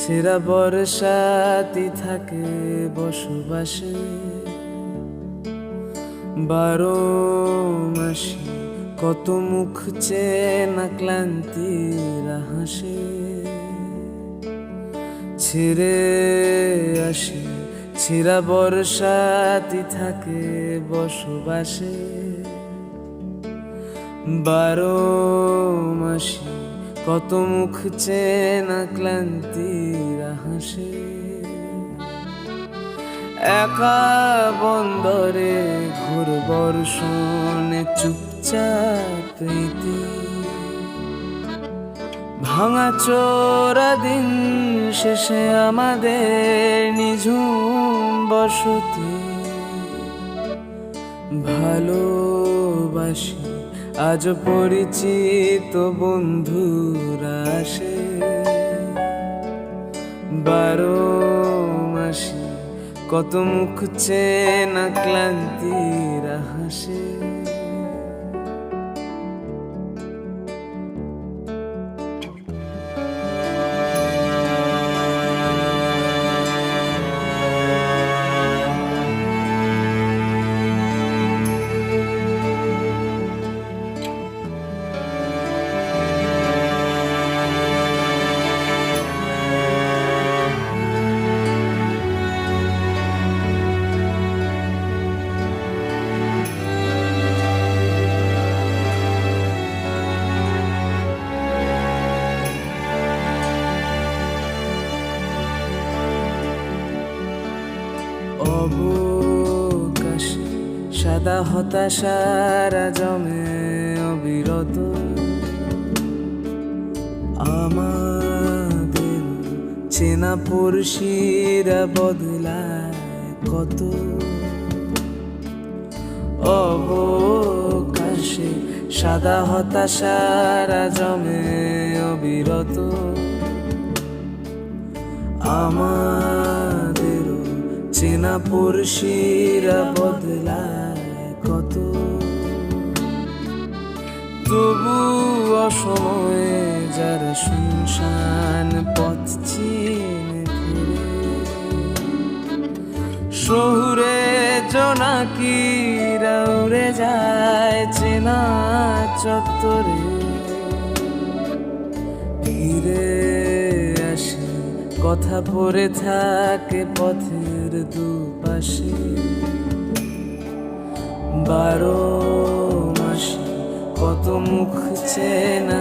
ছেঁড়া বর্ষাতি থাকে বসবাসে। বারো মাসে কত মুখ চেনা ক্লান্তির হাসে ছেড়ে আসে ছেঁড়া বর্ষাতি থাকে বসবাসে। বারো মাসে কত মুখ চেনা ক্লান্তির হাসে। একা বন্দরে ঘোর বর্ষণে চুপচাপ ভাঙা চোরা দিন শেষে আমাদের নিঝুম বসতি। ভালোবাসি। আজ পরিচিত বন্ধুরা আসে বারো মাসে কত মুখ চেনা ক্লান্তিরা হাসে। অবকাশে সাদা হতাশারা জমে অবিরত। আমাদের চেনা পড়শিরা বদলায় কত। অবকাশে সাদা হতাশারা জমে অবিরত। আমাদেরও চেনা পড়শিরা বদলায় কত। তবু অসময়ে যারা শুনশান পথ চিনে শহুরে জোনাকিরা উড়ে যায় চেনা চত্বরে। ফিরে আসে, কথা পড়ে থাকে পথের দুপাশে বারো মাসে কত মুখ চেনা